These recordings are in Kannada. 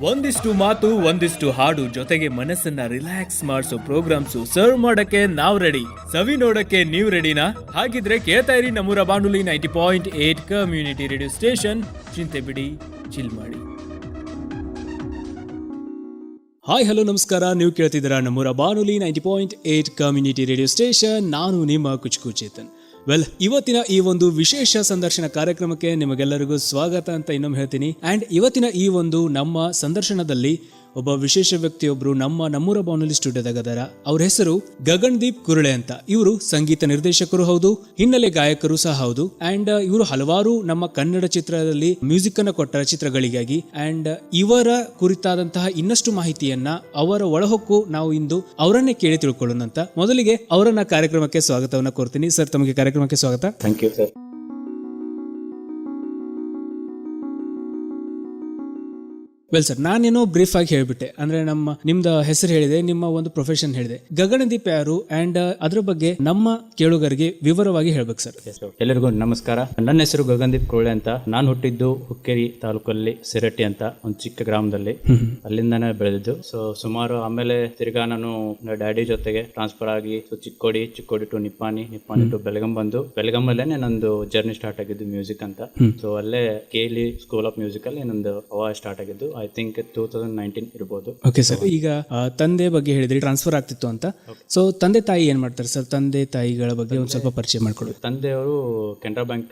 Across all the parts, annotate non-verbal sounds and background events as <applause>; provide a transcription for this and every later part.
ಒಂದಿಷ್ಟು ಮಾತು, ಒಂದಿಷ್ಟು ಹಾಡು ಜೊತೆಗೆ ಮನಸ್ಸನ್ನ ರಿಲ್ಯಾಕ್ಸ್ ಮಾಡಿಸೋ ಪ್ರೋಗ್ರಾಮ್ಸ್ ಸರ್ವ್ ಮಾಡಕ್ಕೆ ನಾವ್ ರೆಡಿ ಸವಿ ನೋಡಕ್ಕೆ ನೀವ್ ರೆಡಿನಾ ಹಾಗಿದ್ರೆ ಕೇಳ್ತಾ ಇರಿ ನಮ್ಮೂರ ಬಾನುಲಿ ninety point eight community radio station ಚಿಂತೆ ಬಿಡಿ ಚಿಲ್ ಮಾಡಿ. ಹಾಯ್ ಹಲೋ ನಮಸ್ಕಾರ. ನೀವು ಕೇಳ್ತಿದ್ದೀರಾ ನಮ್ಮೂರ ಬಾನುಲಿ ninety point eight community radio station ನಾನು ನಿಮ್ಮ ಕುಚ್ಕು ಚೇತನ್ ವೆಲ್ ಇವತ್ತಿನ ಈ ಒಂದು ವಿಶೇಷ ಸಂದರ್ಶನ ಕಾರ್ಯಕ್ರಮಕ್ಕೆ ನಿಮಗೆಲ್ಲರಿಗೂ ಸ್ವಾಗತ ಅಂತ ಇನ್ನೊಮ್ಮೆ ಹೇಳ್ತೀನಿ. ಅಂಡ್ ಇವತ್ತಿನ ಈ ಒಂದು ನಮ್ಮ ಸಂದರ್ಶನದಲ್ಲಿ ಒಬ್ಬ ವಿಶೇಷ ವ್ಯಕ್ತಿಯೊಬ್ರು ನಮ್ಮ ನಮ್ಮೂರ ಬಾನುಲಿ ಸ್ಟುಡಿಯೋದಾಗ ಅದರ. ಅವ್ರ ಹೆಸರು ಗಗನ್ದೀಪ್ ಕುರುಳೆ ಅಂತ. ಇವರು ಸಂಗೀತ ನಿರ್ದೇಶಕರು ಹೌದು, ಹಿನ್ನೆಲೆ ಗಾಯಕರು ಸಹ ಹೌದು. ಅಂಡ್ ಇವರು ಹಲವಾರು ನಮ್ಮ ಕನ್ನಡ ಚಿತ್ರದಲ್ಲಿ ಮ್ಯೂಸಿಕ್ ಅನ್ನು ಕೊಟ್ಟ ಚಿತ್ರಗಳಿಗಾಗಿ. ಅಂಡ್ ಇವರ ಕುರಿತಾದಂತಹ ಇನ್ನಷ್ಟು ಮಾಹಿತಿಯನ್ನ ಅವರ ಒಳಹೊಕ್ಕು ನಾವು ಇಂದು ಅವರನ್ನೇ ಕೇಳಿ ತಿಳ್ಕೊಳ್ಳೋಣ ಅಂತ ಮೊದಲಿಗೆ ಅವರನ್ನ ಕಾರ್ಯಕ್ರಮಕ್ಕೆ ಸ್ವಾಗತವನ್ನ ಕೋರ್ತೀನಿ. ಸರ್, ತಮಗೆ ಕಾರ್ಯಕ್ರಮಕ್ಕೆ ಸ್ವಾಗತ. Thank you sir well sir ನಾನೇನೋ ಬ್ರೀಫ್ ಆಗಿ ಹೇಳ್ಬಿಟ್ಟೆ. ಅಂದ್ರೆ ನಮ್ಮ ನಿಮ್ದು ಹೆಸರು ಹೇಳಿದೆ ನಿಮ್ಮ ಒಂದು ಪ್ರೊಫೆಷನ್ ಹೇಳಿದೆ. ಗಗನದೀಪ್ ಯಾರು? ಅಂಡ್ ಅದ್ರ ಬಗ್ಗೆ ನಮ್ಮ ಕೇಳುಗರಿಗೆ ವಿವರವಾಗಿ ಹೇಳ್ಬೇಕು ಸರ್ ಎಲ್ಲರಿಗೂ ನಮಸ್ಕಾರ. ನನ್ನ ಹೆಸರು ಗಗನದೀಪ್ ಕೋಳೆ ಅಂತ. ನಾನು ಹುಟ್ಟಿದ್ದು ಹುಕ್ಕೇರಿ ತಾಲೂಕಲ್ಲಿ ಸಿರಟ್ಟಿ ಅಂತ ಒಂದು ಚಿಕ್ಕ ಗ್ರಾಮದಲ್ಲಿ. ಅಲ್ಲಿಂದಾನೇ ಬೆಳೆದಿದ್ದು. ಸೊ ಸುಮಾರು ಆಮೇಲೆ ತಿರ್ಗಾ ನಾನು ಡ್ಯಾಡಿ ಜೊತೆಗೆ ಟ್ರಾನ್ಸ್ಫರ್ ಆಗಿ so Chikkodi Chikkodi to Nippani Nippani to Belgaum ಬಂದು ಬೆಳಗಂಬಲ್ಲೇನೆ ನಂದು ಜರ್ನಿ ಸ್ಟಾರ್ಟ್ ಆಗಿದ್ದು ಮ್ಯೂಸಿಕ್ ಅಂತ. ಸೊ ಅಲ್ಲೇ ಕೇಲಿ ಸ್ಕೂಲ್ ಆಫ್ ಮ್ಯೂಸಿಕ್ ಅಲ್ಲಿ ನಂದು ಅವ ಸ್ಟಾರ್ಟ್ ಆಗಿದ್ದು I think two thousand nineteen ಇರ್ಬೋದು. ಓಕೆ ಸರ್ ಈಗ ಆ, ತಂದೆ ಬಗ್ಗೆ ಹೇಳಿದ್ರಿ ಟ್ರಾನ್ಸ್ಫರ್ ಆಗ್ತಿತ್ತು ಅಂತ. ಸೊ ತಂದೆ ತಾಯಿ ಏನ್ ಮಾಡ್ತಾರೆ ಸರ್ ತಂದೆ ತಾಯಿಗಳ ಬಗ್ಗೆ ಒಂದ್ ಸ್ವಲ್ಪ ಪರಿಚಯ ಮಾಡ್ಕೊಡಿ ತಂದೆಯವರು ಕೆನರಾ ಬ್ಯಾಂಕ್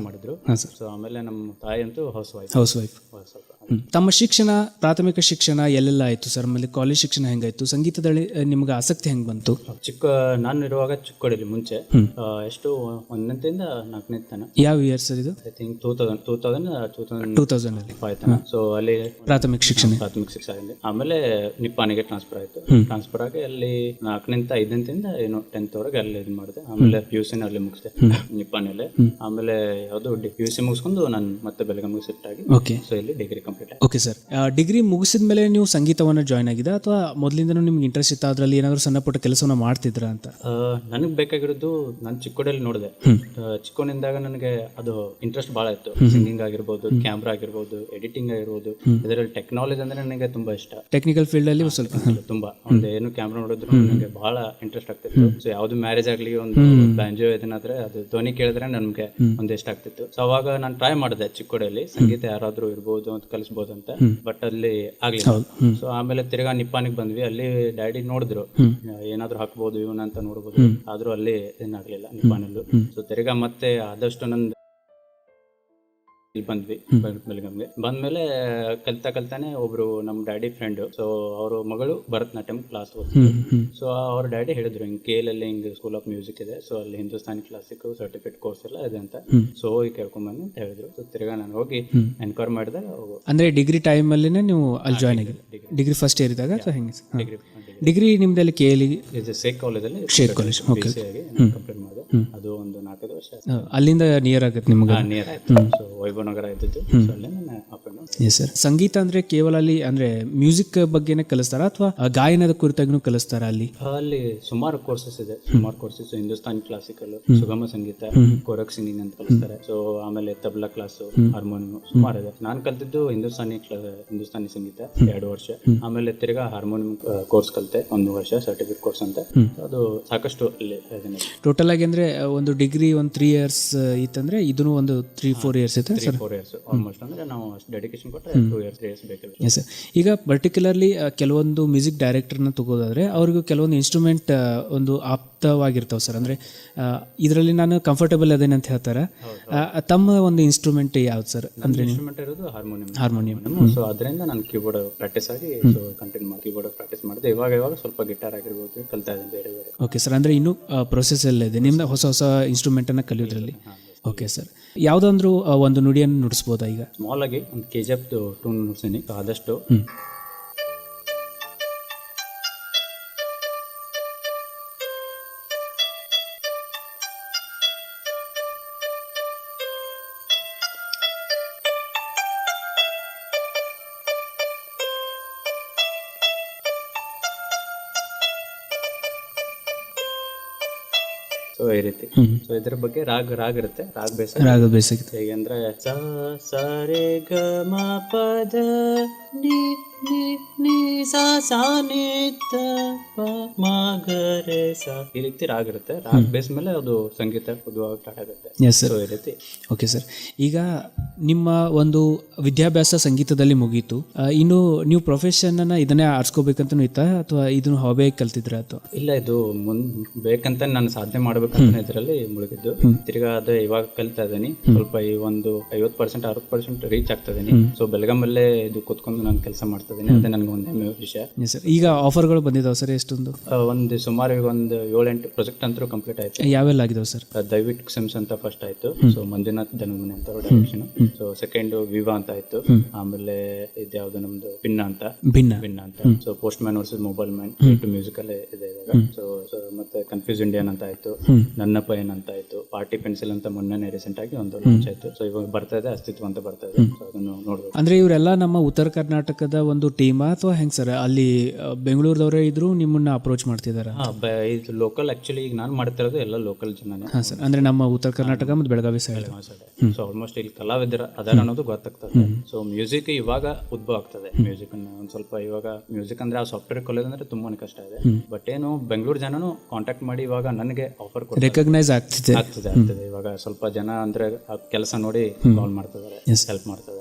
ಮಾಡಿದ್ರು. ಹಾ ಸರ್ ಸೊ ಆಮೇಲೆ ನಮ್ಮ ತಾಯಿ ಅಂತೂ ಹೌಸ್ ವೈಫ್ ಹೌಸ್ ವೈಫ್ ಸ್ವಲ್ಪ. ತಮ್ಮ ಶಿಕ್ಷಣ ಪ್ರಾಥಮಿಕ ಶಿಕ್ಷಣ ಎಲ್ಲೆಲ್ಲ ಆಯ್ತು ಸರ್? ಆಮೇಲೆ ಕಾಲೇಜ್ ಶಿಕ್ಷಣ ಹೆಂಗಾಯ್ತು? ಸಂಗೀತದಲ್ಲಿ ನಿಮ್ಗೆ ಆಸಕ್ತಿ ಹೆಂಗ್ ಬಂತು? ಚಿಕ್ಕ ನಾನು ಇರುವಾಗ ಚಿಕ್ಕೋಡಿಲಿ ಮುಂಚೆ ಆ, ಎಷ್ಟು ಒಂದನೇದಿಂದ ನಾಲ್ಕನೇ ತನ. ಯಾವ ಇಯರ್ ಸರ್ ಇದು? I think two thousand two thousand two thousand two thousand ಅಲ್ಲಿ. ಫೈವ್ ತನ. ಸೊ ಅಲ್ಲಿ ಪ್ರಾಥಮಿಕ ಶಿಕ್ಷಣ. ಪ್ರಾಥಮಿಕ ಶಿಕ್ಷಣ ಆಗಿದೆ. ಆಮೇಲೆ ನಿಪ್ಪಾನಿಗೆ ಟ್ರಾನ್ಸ್ಫರ್ ಆಯ್ತು. ಟ್ರಾನ್ಸ್ಫರ್ ಆಗಿ ಅಲ್ಲಿ ನಾಲ್ಕನಿಂದ ಐದಂತಿಂದ ಏನು ಟೆಂತ್ ವರೆಗೆ ಅಲ್ಲಿ ಇದು ಮಾಡಿದೆ. ಆಮೇಲೆ ಪಿ ಯು ಸಿನ ಅಲ್ಲಿ ಮುಗಿಸಿದೆ ನಿಪ್ಪಾನಿಯಲ್ಲಿ ಆಮೇಲೆ ಯಾವುದು ಪಿ ಯು ಸಿ ಮುಗಿಸ್ಕೊಂಡು ನಾನು ಮತ್ತೆ ಬೆಳಗಾವಿಗೆ ಶಿಫ್ಟ್ ಆಗಿ ಓಕೆ ಸೊ ಇಲ್ಲಿ ಡಿಗ್ರಿ ಕಂಪ್ಲೀಟ್ ಆಯ್ತು ಓಕೆ ಸರ್ ಡಿಗ್ರಿ ಮುಗಿಸಿದ ಮೇಲೆ ನೀವು ಸಂಗೀತವನ್ನು ಜಾಯ್ನ್ ಆಗಿದೆ ಅಥವಾ ಮೊದಲಿಂದನೂ ನಿಮ್ಗೆ ಇಂಟ್ರೆಸ್ಟ್ ಇತ್ತು ಅದರಲ್ಲಿ ಏನಾದರೂ ಸಣ್ಣ ಪುಟ್ಟ ಕೆಲಸವನ್ನ ಮಾಡ್ತಿದ್ರ ಅಂತ? ನನಗೆ ಬೇಕಾಗಿರೋದು ನಾನು ಚಿಕ್ಕೋಡೆಯಲ್ಲಿ ನೋಡಿದೆ. ಚಿಕ್ಕೋನಿಂದಾಗ ನನಗೆ ಅದು ಇಂಟ್ರೆಸ್ಟ್ ಬಹಳ ಇತ್ತು. ಸಿಂಗಿಂಗ್ ಆಗಿರ್ಬೋದು ಕ್ಯಾಮ್ರಾ ಆಗಿರ್ಬೋದು ಎಡಿಟಿಂಗ್ ಆಗಿರ್ಬೋದು. ಇದರಲ್ಲಿ ಟೆಕ್ನಾಲಜಿ ಅಂದ್ರೆ ನನಗೆ ತುಂಬಾ ಇಷ್ಟ. ಟೆಕ್ನಿಕಲ್ ಫೀಲ್ಡ್ ಅಲ್ಲಿ ಸ್ವಲ್ಪ. ತುಂಬಾ. ಒಂದು ಏನು ಕ್ಯಾಮ್ರಾ ನೋಡಿದ್ರು ನನಗೆ ಬಹಳ ಇಂಟ್ರೆಸ್ಟ್ ಆಗ್ತಿತ್ತು. ಸೊ ಯಾವ್ದು ಮ್ಯಾರೇಜ್ ಆಗ್ಲಿ ಒಂದು ಬ್ಯಾಂಜೋ ಇದನ್ನಾದ್ರೆ ಅದು ಧ್ವನಿ ಕೇಳಿದ್ರೆ ನನ್ಗೆ ಒಂದು ಇಷ್ಟ ಆಗ್ತಿತ್ತು. ಸೊ ಅವಾಗ ನಾನು ಟ್ರೈ ಮಾಡಿದೆ ಚಿಕ್ಕೋಡೆಯಲ್ಲಿ ಸಂಗೀತ ಯಾರಾದ್ರೂ ಇರ್ಬೋದು ಅಂತ ಕಲಿಸ್ಬೋದು ಅಂತ ಬಟ್ ಅಲ್ಲಿ ಆಗ್ಲಿಲ್ಲ. ಸೊ ಆಮೇಲೆ ತಿರ್ಗಾ ನಿಪ್ಪಾನಿಗೆ ಬಂದ್ವಿ. ಅಲ್ಲಿ ಡ್ಯಾಡಿ ನೋಡಿದ್ರು. ಏನಾದ್ರು ಹಾಕ್ಬೋದು ಇವನ್ ಅಂತ ನೋಡ್ಬೋದು ಆದ್ರೂ ಅಲ್ಲಿ ಏನಾಗ್ಲಿಲ್ಲ ನಿಪ್ಪಾನಲ್ಲೂ. ಸೊ ತಿರ್ಗಾ ಮತ್ತೆ ಆದಷ್ಟು ನಂದು ಇಲ್ಲಿ ಬಂದ್ವಿ ಬೆಳ್- ಬೆಳಗಾಂಗೆ ಬಂದ್ಮೇಲೆ ಕಲ್ತಾ ಕಲ್ತಾನೆ ಒಬ್ರು ನಮ್ ಡ್ಯಾಡಿ ಫ್ರೆಂಡ್ ಸೊ ಅವ್ರ ಮಗಳು ಭರತನಾಟ್ಯಂ ಕ್ಲಾಸ್ ಓದ್ತಿದ್ರು. ಸೊ ಅವ್ರ ಡ್ಯಾಡಿ ಹೇಳಿದ್ರು ಹಿಂಗ್ ಕೇಲಲ್ಲಿ ಹಿಂಗ್ ಸ್ಕೂಲ್ ಆಫ್ ಮ್ಯೂಸಿಕ್ ಇದೆ ಸೊ ಅಲ್ಲಿ ಹಿಂದೂಸ್ತಾನಿ ಕ್ಲಾಸಿಕ್ ಸರ್ಟಿಫಿಕೇಟ್ ಕೋರ್ಸ್ ಎಲ್ಲ ಇದೆ ಅಂತ. ಸೊ ಹೋಗಿ ಕೇಳ್ಕೊಂಡ್ ಬನ್ನಿ ಅಂತ ಹೇಳಿದ್ರು. ಸೊ ತಿರ್ಗಾ ನಾನು ಹೋಗಿ ಎನ್ಕ್ವೈರ್ ಮಾಡಿದಾಗ ಅಂದ್ರೆ ಡಿಗ್ರಿ ಟೈಮ್ ಅಲ್ಲಿನೇ ನೀವು ಅಲ್ಲಿ ಜಾಯ್ನ್ ಆಗಿದೆ ಡಿಗ್ರಿ ಫಸ್ಟ್ ಇಯರ್ ಇದ್ದಾಗ ಅಥವಾ ಹೆಂಗೆ? ಡಿಗ್ರಿ ಡಿಗ್ರಿ ನಿಮ್ದಲ್ಲಿ ಕೆ ಎಲ್ ಇದು ಸೇಕ್ ಕಾಲೇಜಲ್ಲಿ ಶೇರ್ ಕಾಲೇಜ್ ಓಕೆ ಕಂಪ್ಲೀಟ್ ಮಾಡಿದೆ. ಅದು ವರ್ಷ ಅಲ್ಲಿಂದ ನಿಯರ್ ಆಗುತ್ತೆ ನಿಮ್ಗೆ? ನಿಯರ್ ಆಯ್ತು ಸೊ ವೈಭವ್ ನಗರ ಇದ್ದಿದ್ದು. ಸೊ ಅಲ್ಲೇ ನಾನು ಸರ್ ಸಂಗೀತ ಅಂದ್ರೆ ಕೇವಲ ಅಲ್ಲಿ ಅಂದ್ರೆ ಮ್ಯೂಸಿಕ್ ಬಗ್ಗೆನೇ ಕಲಿಸ್ತಾರ ಅಥವಾ ಗಾಯನದ ಕುರಿತಾಗಿನೂ ಕಲಿಸ್ತಾರ ಅಲ್ಲಿ? ಅಲ್ಲಿ ಸುಮಾರು ಕೋರ್ಸಸ್ ಇದೆ. ಸುಮಾರು ಕೋರ್ಸಸ್ ಹಿಂದೂಸ್ತಾನಿ ಕ್ಲಾಸಿಕಲ್ ಸುಗಮ ಸಂಗೀತ ಕೋರಕ್ ಸಿಂಗಿಂಗ್ ಅಂತ ಕಲಿಸ್ತಾರೆ. ಸೊ ಆಮೇಲೆ ತಬಲಾ ಕ್ಲಾಸ್ ಹಾರ್ಮೋನಿಯಂ ಸುಮಾರು ಇದೆ. ನಾನು ಕಲ್ತಿದ್ದು ಹಿಂದೂಸ್ತಾನಿ ಹಿಂದೂಸ್ತಾನಿ ಸಂಗೀತ ಎರಡು ವರ್ಷ. ಆಮೇಲೆ ತಿರ್ಗಾ ಹಾರ್ಮೋನಿಯಂ ಕೋರ್ಸ್ ಕಲಿತೆ. ಒಂದು ವರ್ಷ ಸರ್ಟಿಫಿಕೇಟ್ ಕೋರ್ಸ್ ಅಂತ. ಅದು ಸಾಕಷ್ಟು ಅಲ್ಲಿ ಟೋಟಲ್ ಆಗಿ ಅಂದ್ರೆ ಒಂದು ಡಿಗ್ರಿ ಒಂದು ತ್ರೀ ಇಯರ್ಸ್ ಇತ್ತಂದ್ರೆ ಇದನ್ನು ಒಂದು ತ್ರೀ ಫೋರ್ ಇಯರ್ಸ್ ಇತ್ತು ಸರ್ ಫೋರ್ ಇಯರ್ಸ್ ಆಲ್ಮೋಸ್ಟ್ ಅಂದ್ರೆ ನಾವು ಅಷ್ಟು ಡೆಡಿಕೇಶನ್ ಕೊಟ್ಟರೆ ಟೂ ಇಯರ್ಸ್ ತ್ರೀ ಇಯರ್ಸ್ ಬೇಕಾಗುತ್ತೆ ಎಸ್ ಸರ್ ಈಗ ಪರ್ಟಿಕ್ಯುಲರ್ಲಿ ಕೆಲವೊಂದು ಮ್ಯೂಸಿಕ್ ಡೈರೆಕ್ಟರ್ನ ತಗೋದಾದ್ರೆ ಅವ್ರಿಗೂ ಕೆಲವೊಂದು ಇನ್ಸ್ಟ್ರೂಮೆಂಟ್ ಒಂದು ಆಪ್ತವಾಗಿರ್ತಾವೆ ಸರ್ ಅಂದರೆ ಇದರಲ್ಲಿ ನಾನು ಕಂಫರ್ಟಬಲ್ ಅದೇನೆ ಅಂತ ಹೇಳ್ತಾರೆ. ತಮ್ಮ ಒಂದು ಇನ್ಸ್ಟ್ರೂಮೆಂಟ್ ಯಾವ್ದು ಸರ್ ಅಂದರೆ ಇನ್ಸ್ಟ್ರೂಮೆಂಟ್ ಇರೋದು ಹಾರ್ಮೋನಿಯಂ ಹಾರ್ಮೋನಿಯಂ ಸೊ ಅದರಿಂದ ನಾನು ಕೀಬೋರ್ಡ್ ಪ್ರಾಕ್ಟೀಸ್ ಆಗಿ ಸೊ ಕಂಟಿನ್ಯೂ ಮಾಡಿ ಕೀಬೋರ್ಡ್ ಪ್ರಾಕ್ಟೀಸ್ ಮಾಡಿದೆ. ಇವಾಗ ಇವಾಗ ಸ್ವಲ್ಪ ಗಿಟಾರ್ ಆಗಿರ್ಬೋದು ಕಲ್ತಾ ಇದ್ದೀನಿ ಬೇರೆ ಬೇರೆ. ಓಕೆ ಸರ್ ಅಂದರೆ ಇನ್ನೂ ಪ್ರೊಸೆಸ್ ಎಲ್ಲ ಇದೆ. ನಿಮ್ದು ಹೊಸ ಹೊಸ ಇನ್ಸ್ಟ್ರೂಮೆಂಟನ್ನು ಕಲಿಯೋದ್ರಲ್ಲಿ. ಓಕೆ ಸರ್ ಯಾವುದಂದ್ರೂ ಒಂದು ನುಡಿಯನ್ನು ನುಡಿಸ್ಬೋದಾ ಈಗ? ಸ್ಮಾಲ್ ಆಗಿ ಒಂದು ಕೆ ಜಿ ಎಫ್ ಟೂನ್ ನುಡಿಸ್ತೀನಿ ಆದಷ್ಟು ರೀತಿ ಸೊ ಇದ್ರ ಬಗ್ಗೆ ರಾಗ ರಾಗ ಇರುತ್ತೆ. ರಾಗ ಬೇಸ ರಾಗ ಬೇಸ ಹೇಗೆಂದ್ರೆ ಸ ಸ ರೇ ಗ ಮ ಪದ ನಿ ನಿ ನಿ ಸ ಸ ನಿ ತ. ಈ ರೀತಿ ರಾಗ್ ಇರುತ್ತೆ. ರಾಗ್ ಬೇಸ್ ಮೇಲೆ ಅದು ಸಂಗೀತ ಉದ್ಭವ ಸ್ಟಾರ್ಟ್ ಆಗುತ್ತೆ ಎಸ್ ಸರ್ ಸೊ ಈ ರೀತಿ. ಓಕೆ ಸರ್ ಈಗ ನಿಮ್ಮ ಒಂದು ವಿದ್ಯಾಭ್ಯಾಸ ಸಂಗೀತದಲ್ಲಿ ಮುಗೀತು. ಆ, ಇನ್ನು ನೀವು ಪ್ರೊಫೆಷನ್ ಇದನ್ನೇ ಆರಿಸ್ಕೋಬೇಕಂತನೂ ಇತ್ತಾ ಅಥವಾ ಇದನ್ನು ಹಾಬಿಯಾಗಿ ಕಲ್ತಿದ್ರ ಅಥವಾ? ಇಲ್ಲ ಇದು ಮುಂದ್ ಬೇಕಂತ ನಾನು ಸಾಧನೆ ಮಾಡ್ಬೇಕಂತ ಇದರಲ್ಲಿ ಮುಳುಗಿದ್ದು. ತಿರ್ಗಾ ಅದೇ ಇವಾಗ ಕಲ್ತಾ ಇದ್ದೀನಿ. ಸ್ವಲ್ಪ ಈ ಒಂದು ಐವತ್ ಪರ್ಸೆಂಟ್ ಅರವತ್ ಪರ್ಸೆಂಟ್ ರೀಚ್ ಆಗ್ತಾ ಇದೀನಿ ಸೊ ಬೆಳಗಾಮಲ್ಲೇ ಇದು ಕೂತ್ಕೊಂಡು ನಾನು ಕೆಲಸ ಮಾಡ್ತಾ ಇದೀನಿ ಅದೇ ನನಗೆ ಒಂದು ಹೆಮ್ಮೆ ವಿಷಯ. ಎಸ್ ಸರ್ ಈಗ ಆಫರ್ಗಳು ಬಂದಿದ್ದಾವೆ ಸರ್ ಎಷ್ಟೊಂದು? ಒಂದು ಸುಮಾರು ಈಗ ಒಂದು ಏಳೆಂಟು ಪ್ರಾಜೆಕ್ಟ್ ಅಂತೂ ಕಂಪ್ಲೀಟ್ ಆಯ್ತು. ಯಾವೆಲ್ಲ ಆಗಿದಾವೆ ಸರ್? ದೈವಿಟ್ ದಯವಿಟ್ಟು ಸಿಮ್ಸ್ ಅಂತ ಫಸ್ಟ್ ಆಯ್ತು. ಸೊ ಮಂಜುನಾಥ್ ಧನುಮನೆ ಅಂತ ಡೈರೆಕ್ಷನ್ ಸೊ ಸೆಕೆಂಡ್ ವಿವಾ ಅಂತ ಆಯ್ತು. ಆಮೇಲೆ ಇದ್ಯಾವ್ದು ನಮ್ದು? ಭಿನ್ನ ಅಂತ. ಭಿನ್ನ. ಭಿನ್ನ ಅಂತ. So postman versus mobile man to musical ಇದೆ ಇವಾಗ. ಸೊ ಮತ್ತೆ ಕನ್ಫ್ಯೂಸ್ ಇಂಡಿಯನ್ ಅಂತ ಆಯ್ತು. ನನ್ನ ಪಯನ್ ಅಂತ ಆಯ್ತು. ಪಾರ್ಟಿ ಪೆನ್ಸಿಲ್ ಅಂತ ಮೊನ್ನೆ ರೀಸೆಂಟ್ ಆಗಿ ಒಂದು ಲಾಂಚ್ ಆಯ್ತು. ಸೊ ಇವಾಗ ಬರ್ತಾ ಇದೆ ಅಸ್ತಿತ್ವ ಅಂತ ಬರ್ತಾ ಇದೆ. ಸೊ ಅದನ್ನು ಅಂದ್ರೆ ಇವರೆಲ್ಲ ನಮ್ಮ ಉತ್ತರ ಕರ್ನಾಟಕದ ಒಂದು ಟೀಮ್ ಅಥವಾ ಹೆಂಗ್ ಸರ್? ಅಲ್ಲಿ ಬೆಂಗಳೂರದವರೇ ಇದ್ರು ನಿಮ್ಮನ್ನ ಅಪ್ರೋಚ್ ಮಾಡ್ತಿದ್ದಾರೆ ಇದು ಲೋಕಲ್ ಆಕ್ಚುಲಿ ಈಗ ನಾನು ಮಾಡ್ತಿರೋದು ಎಲ್ಲ ಲೋಕಲ್ ಜನನೇ. ಹಾ ಸರ್. ಅಂದ್ರೆ ನಮ್ಮ ಉತ್ತರ ಕರ್ನಾಟಕ ಮತ್ತು ಬೆಳಗಾವಿ ಸೈಡ್ ಸೊ ಆಲ್ಮೋಸ್ಟ್ ಇಲ್ಲಿ ಕಲಾವಿದರ ಅದಾರ ಅನ್ನೋದು ಗೊತ್ತಾಗ್ತದೆ. ಸೊ ಮ್ಯೂಸಿಕ್ ಇವಾಗ ಉದ್ಭವ ಆಗ್ತದೆ. ಮ್ಯೂಸಿಕ್ ಒಂದ್ ಸ್ವಲ್ಪ ಇವಾಗ ಮ್ಯೂಸಿಕ್ ಅಂದ್ರೆ ಆ ಸಾಫ್ಟ್ವೇರ್ ಕಲಿಯೋದಂದ್ರೆ ತುಂಬಾನೇ ಕಷ್ಟ ಇದೆ. ಬಟ್ ಏನು ಬೆಂಗಳೂರು ಜನನು ಕಾಂಟ್ಯಾಕ್ಟ್ ಮಾಡಿ ಇವಾಗ ನನಗೆ ಆಫರ್ ರೆಕಗ್ನೈಸ್ ಆಗ್ತಿದೆ. ಆಗ್ತದೆ ಆಗ್ತದೆ. ಇವಾಗ ಸ್ವಲ್ಪ ಜನ ಅಂದ್ರೆ ಆ ಕೆಲಸ ನೋಡಿ ಕಾಲ್ ಮಾಡ್ತಿದ್ದಾರೆ ಹೆಲ್ಪ್ ಮಾಡ್ತಿದ್ದಾರೆ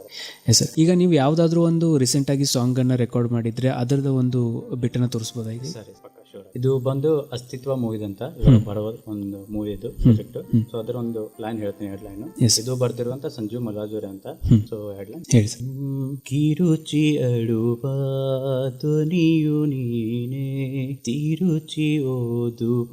ಎಸ್ ಸರ್ ಈಗ ನೀವು ಯಾವ್ದಾದ್ರು ಒಂದು ರೀಸೆಂಟ್ ಆಗಿ ಸಾಂಗ್ ಅನ್ನ ರೆಕಾರ್ಡ್ ಮಾಡಿದ್ರೆ ಅದರದ ಒಂದು ಬಿಟ್ಟನ್ನ ತೋರಿಸ್ಬೋದಾ ಈಗ ಸರಿ ಪಕ್ಕ sure. ಇದು ಬಂದು ಅಸ್ತಿತ್ವ ಮೂವಿದಂತ ಅಂತ ಒಂದು ಮೂವಿ ಇದು ಪ್ರಾಜೆಕ್ಟ್ ಸೊ ಅದರ ಒಂದು ಲೈನ್ ಹೇಳ್ತೀನಿ ಹೆಡ್ ಲೈನ್ ಇದು ಬರ್ತಿರುವಂತ ಸಂಜು ಮಲಾಜುರೆ ಅಂತ. ಸೊ ಹೆಡ್ ಲೈನ್ ಕಿರುಚಿ ಅಡುವ ಧ್ವನಿಯು ನೀನೆ. ತಿರುಚಿ ಓದುವ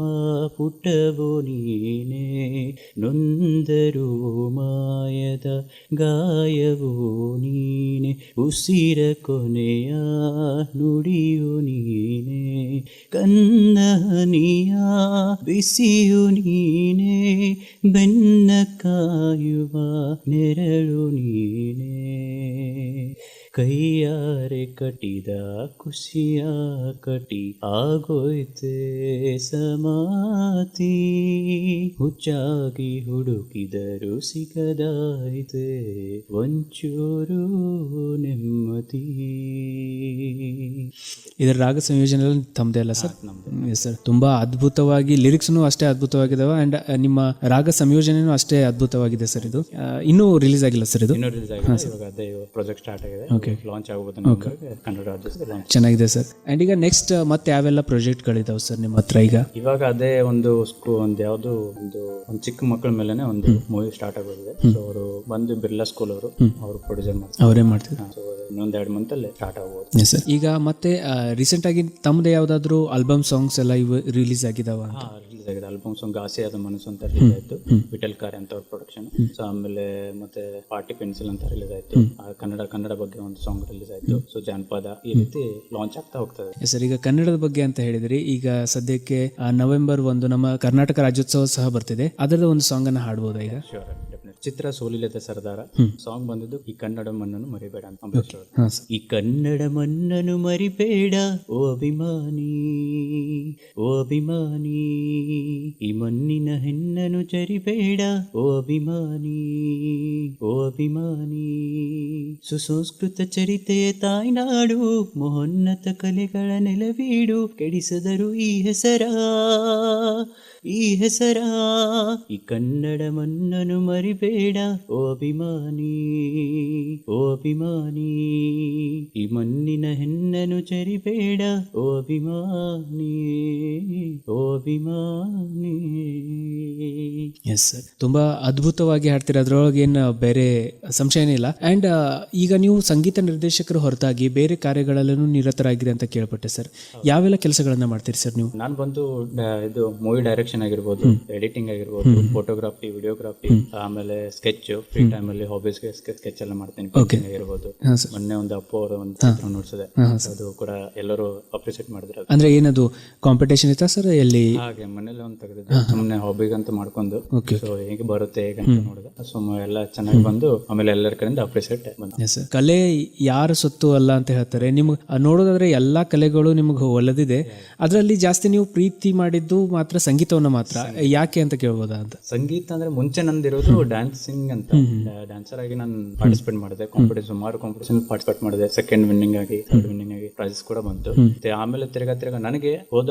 ಪುಟವು ನೀನೆ. ನೊಂದರು ಮಾಯದ ಗಾಯವು ನೀನೆ. ಉಸಿರ ಕೊನೆಯ ನುಡಿಯು ನೀನೆ. ಕನ್ನನಿಯ ಬಿಸಿಯು ನೀನೆ, ಬೆನ್ನ ಕಾಯುವ ನೆರಳು ನೀನೆ. ಕೈಯಾರೆ ಕಟ್ಟಿದ ಖುಷಿಯ ಕಟಿ ಆಗೋಯ್ತೆ ಸಮಾತಿ, ಹುಚ್ಚಾಗಿ ಹುಡುಕಿದರು ಸಿಗದಾಯ್ತೆ ಒಂಚೂರು ನೆಮ್ಮದಿ. ಇದರ ರಾಗ ಸಂಯೋಜನೆ ತಮ್ಮದೇ ಅಲ್ಲ ಸರ್? ಎಸ್ ಸರ್ ತುಂಬಾ ಅದ್ಭುತವಾಗಿ ಲಿರಿಕ್ಸ್ನು ಅಷ್ಟೇ ಅದ್ಭುತವಾಗಿದಾವೆ ಅಂಡ್ ನಿಮ್ಮ ರಾಗ ಸಂಯೋಜನೆನೂ ಅಷ್ಟೇ ಅದ್ಭುತವಾಗಿದೆ ಸರ್ ಇದು. ಇನ್ನೂ ರಿಲೀಸ್ ಆಗಿಲ್ಲ ಸರ್ ಇದು? ಪ್ರಾಜೆಕ್ಟ್ ಸ್ಟಾರ್ಟ್ ಆಗಿದೆ. ಲಾಂಚ್ ಆಗಬಹುದು ಚೆನ್ನಾಗಿದೆ ಸರ್ ಅಂಡ್ ಈಗ ನೆಕ್ಸ್ಟ್ ಮತ್ತೆ ಯಾವೆಲ್ಲ ಪ್ರಾಜೆಕ್ಟ್ ಪ್ರಾಜೆಕ್ಟ್ಗಳಿದಾವೆ ಸರ್ ನಿಮ್ಮ ಹತ್ರ ಈಗ? ಇವಾಗ ಅದೇ ಒಂದು ಒಂದು ಯಾವ್ದು ಒಂದು ಒಂದು ಚಿಕ್ಕ ಮಕ್ಕಳ ಮೇಲೆನೆ ಒಂದು ಮೂವಿ ಸ್ಟಾರ್ಟ್ ಆಗೋದಿದೆ ಸೊ ಅವರು ಬಂದು ಬಿರ್ಲಾ ಸ್ಕೂಲ್ ಅವರು. ಅವರು ಪ್ರೊಡ್ಯೂಸರ್ ಮಾಡ್ತಾರೆ. ಅವರೇ ಮಾಡ್ತಾರೆ ಇನ್ನೊಂದ್ ಎರಡು ಮಂತ್ ಅಲ್ಲಿ ಸ್ಟಾರ್ಟ್ ಆಗ್ಬೋದು. ಈಗ ಮತ್ತೆ ರೀಸೆಂಟ್ ಆಗಿ ತಮ್ಮದೇ ಯಾವ್ದಾದ್ರು ಆಲ್ಬಮ್ ಸಾಂಗ್ಸ್ ಎಲ್ಲ ಇವು ರಿಲೀಸ್ ಆಗಿದಾವ ರಿಲೀಸ್ ಆಗಿದೆ. ಆಲ್ಬಮ್ ಸಾಂಗ್ ಆಸೆ ಆದ ಮನಸ್ಸು ಅಂತ ರಿಲೀಸ್ ಆಯ್ತು. ವಿಟಲ್ ಕಾರ್ ಅಂತ ಅವ್ರ ಪ್ರೊಡಕ್ಷನ್ ಸೊ ಆಮೇಲೆ ಮತ್ತೆ ಪಾರ್ಟಿ ಪೆನ್ಸಿಲ್ ಅಂತ ರಿಲೀಸ್ ಆಯ್ತು. ಕನ್ನಡ ಕನ್ನಡ ಬಗ್ಗೆ ಒಂದು ಸಾಂಗ್ ರಿಲೀಸ್ ಆಯ್ತು. ಸೊ ಜಾನಪದ ಈ ರೀತಿ ಲಾಂಚ್ ಆಗ್ತಾ ಹೋಗ್ತದೆ. ಸರ್ ಈಗ ಕನ್ನಡದ ಬಗ್ಗೆ ಅಂತ ಹೇಳಿದ್ರಿ ಈಗ ಸದ್ಯಕ್ಕೆ ನವೆಂಬರ್ ಒಂದು ನಮ್ಮ ಕರ್ನಾಟಕ ರಾಜ್ಯೋತ್ಸವ ಸಹ ಬರ್ತಿದೆ. ಅದರದ ಒಂದು ಸಾಂಗ್ ಅನ್ನ ಹಾಡ್ಬೋದಾ ಈಗ? ಚಿತ್ರ ಸೋಲಿಲ್ಲದ ಸರ್ದಾರ. ಸಾಂಗ್ ಬಂದಿದ್ದು ಈ ಕನ್ನಡ ಮಣ್ಣನ್ನು ಮರಿಬೇಡ ಅಂತ ಅಂಬರೀಶ್. ಈ ಕನ್ನಡ ಮಣ್ಣನ್ನು ಮರಿಬೇಡ ಓ ಅಭಿಮಾನಿ ಓ ಅಭಿಮಾನಿ. ಈ ಮಣ್ಣಿನ ಹೆಣ್ಣನ್ನು ಚರಿಬೇಡ ಓ ಅಭಿಮಾನಿ ಓ ಅಭಿಮಾನಿ. ಸುಸಂಸ್ಕೃತ ಚರಿತೆಯ ತಾಯ್ನಾಡು ಮಹೋನ್ನತ ಕಲೆಗಳ ನೆಲವೀಡು ಕೆಡಿಸದರು ಈ ಹೆಸರ ಈ ಹೆಸರ. ಈ ಕನ್ನಡ ಮಣ್ಣನ್ನು ಮರಿಬೇಡ ಓ ಅಭಿಮಾನಿ ಓ ಅಭಿಮಾನಿ ಈ ಮಣ್ಣಿನ ಹೆಣ್ಣನ್ನು ಚರಿಬೇಡ ಓ ಅಭಿಮಾನಿ ಓ ಅಭಿಮಾನಿ ಎಸ್ ಸರ್ ತುಂಬಾ ಅದ್ಭುತವಾಗಿ ಹಾಡ್ತೀರ ಅದ್ರೊಳಗೆ ಏನು ಬೇರೆ ಸಂಶಯನೇ ಇಲ್ಲ. ಅಂಡ್ ಈಗ ನೀವು ಸಂಗೀತ ನಿರ್ದೇಶಕರು ಹೊರತಾಗಿ ಬೇರೆ ಕಾರ್ಯಗಳಲ್ಲೂ ನಿರತರಾಗಿದೆ ಅಂತ ಕೇಳ್ಪಟ್ಟೆ ಸರ್ ಯಾವೆಲ್ಲ ಕೆಲಸಗಳನ್ನ ಮಾಡ್ತೀರಿ ಸರ್ ನೀವು? ನಾನು ಬಂದು ಇದು ಮೂವಿ ಡೈರೆಕ್ಷನ್ ಆಗಿರ್ಬೋದು ಎಡಿಟಿಂಗ್ ಆಗಿರ್ಬೋದು ಫೋಟೋಗ್ರಾಫಿ ವಿಡಿಯೋಗ್ರಾಫಿ ಆಮೇಲೆ ಸ್ಕೆಚ್ ಫ್ರೀ ಟೈಮ್ ಅಲ್ಲಿ ಹಾಬೀಸ್ಗೆ ಸ್ಕೆಚ್ ಎಲ್ಲ ಮಾಡ್ತೀನಿ ಪೇಂಟಿಂಗ್ ಇರಬಹುದು ಮೊನ್ನೆ ಒಂದು ಅಪ್ಪ ಅವರ ಒಂದು ಚಿತ್ರ ನೋಡ್ಸಿದೆ. ಅದು ಕೂಡ ಎಲ್ಲರೂ ಅಪ್ರಿಸಿಯೇಟ್ ಮಾಡಿದ್ರು ಅಂದ್ರೆ ಏನದು ಕಾಂಪಿಟೇಷನ್ ಇತ್ತಾ ಸರ್ ಎಲ್ಲಿ? ಹಾಗೆ ಮನೇಲಿ ಒಂದು ತೆಗೆದಿದ್ದೆ. ಸುಮ್ಮನೆ ಹಾಬಿಗಂತ ಮಾಡ್ಕೊಂಡು. ಸೊ ಹೇಗೆ ಬರುತ್ತೆ ಹೇಗೆ ಅಂತ ನೋಡಿದೆ. ಸೊ ಎಲ್ಲ ಚೆನ್ನಾಗಿ ಬಂದು ಆಮೇಲೆ ಎಲ್ಲರ ಕಡೆಯಿಂದ ಅಪ್ರಿಸಿಯೇಟ್ ಬಂದು ಕಲೆ ಯಾರ ಸೊತ್ತು ಅಲ್ಲ ಅಂತ ಹೇಳ್ತಾರೆ. ನಿಮ್ಗೆ ನೋಡೋದಾದ್ರೆ ಎಲ್ಲಾ ಕಲೆಗಳು ನಿಮ್ಗೆ ಒಲದಿದೆ ಅದರಲ್ಲಿ ಜಾಸ್ತಿ ನೀವು ಪ್ರೀತಿ ಮಾಡಿದ್ದು ಮಾತ್ರ ಸಂಗೀತವನ್ನ ಮಾತ್ರ. ಯಾಕೆ ಅಂತ ಕೇಳ್ಬೋದಾ ಅಂತ? ಸಂಗೀತ ಅಂದ್ರೆ ಮುಂಚೆ ನಂದಿರೋದು ಡ್ಯಾನ್ಸಿಂಗ್ ಅಂತ. ಡ್ಯಾನ್ಸರ್ ಆಗಿ ನಾನು ಪಾರ್ಟಿಸಿಪೇಟ್ ಮಾಡಿದೆ. ಕಾಂಪಿಟೇಷನ್ ಸುಮಾರು ಕಾಂಪಿಟೇಷನ್ ಪಾರ್ಟಿಸಿಪೇಟ್ ಮಾಡಿದೆ. ಸೆಕೆಂಡ್ ವಿನ್ನಿಂಗ್ ಆಗಿ ಥರ್ಡ್ ವಿನ್ನಿಂಗ್ ಆಗಿ ಪ್ರೈಸಸ್ ಕೂಡ ಬಂತು. ಮತ್ತೆ ಆಮೇಲೆ ತಿರ್ಗಾ ತಿರ್ಗಾ ನನಗೆ ಹೋದ